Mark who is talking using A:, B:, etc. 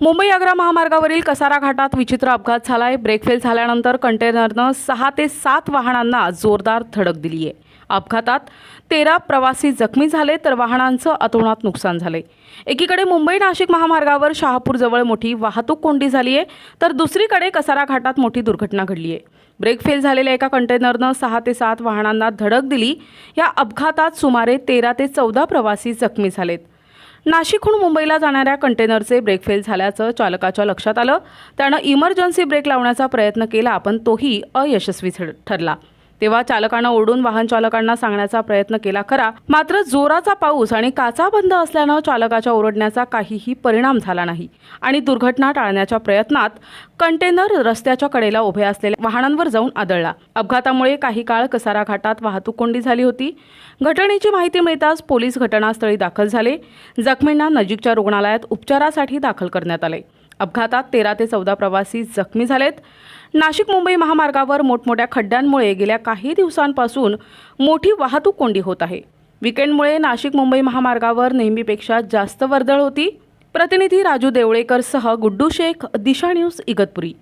A: मुंबई आग्रा महामार्गावरील कसारा घाटात विचित्र अपघात झालाय. आहे ब्रेकफेल झाल्यानंतर कंटेनरनं सहा ते सात वाहनांना जोरदार धडक दिली आहे. अपघातात तेरा प्रवासी जखमी झाले तर वाहनांचं अतोनात नुकसान झाले एकीकडे मुंबई नाशिक महामार्गावर शहापूरजवळ मोठी वाहतूक कोंडी झाली आहे तर दुसरीकडे कसारा घाटात मोठी दुर्घटना घडली आहे. ब्रेक फेल झालेल्या एका कंटेनरनं सहा ते सात वाहनांना धडक दिली. या अपघातात सुमारे तेरा ते चौदा प्रवासी जखमी झालेत. नाशिकहून मुंबईला जाणाऱ्या कंटेनरचे ब्रेक फेल झाल्याचं चालकाच्या लक्षात आलं. त्यानं इमर्जन्सी ब्रेक लावण्याचा प्रयत्न केला पण तोही अयशस्वी ठरला. तेव्हा चालकानं ओढून वाहन चालकांना सांगण्याचा प्रयत्न केला खरा. मात्र जोराचा पाऊस आणि काचा बंद असल्यानं चालकाच्या ओरडण्याचा काहीही परिणाम झाला नाही. आणि दुर्घटना टाळण्याच्या प्रयत्नात कंटेनर रस्त्याच्या कडेला उभे असलेल्या वाहनांवर जाऊन आदळला. अपघातामुळे काही काळ कसारा घाटात वाहतूक कोंडी झाली होती. घटनेची माहिती मिळताच पोलीस घटनास्थळी दाखल झाले. जखमींना नजीकच्या रुग्णालयात उपचारासाठी दाखल करण्यात आले. अपघातात तेरा ते चौदा प्रवासी जखमी झालेत. नाशिक मुंबई महामार्गावर मोठमोठ्या खड्ड्यांमुळे गेल्या काही दिवसांपासून मोठी वाहतूक कोंडी होत आहे. विकेंडमुळे नाशिक मुंबई महामार्गावर नेहमीपेक्षा जास्त वर्दळ होती. प्रतिनिधी राजू देवळेकरसह गुड्डू शेख दिशा न्यूज इगतपुरी.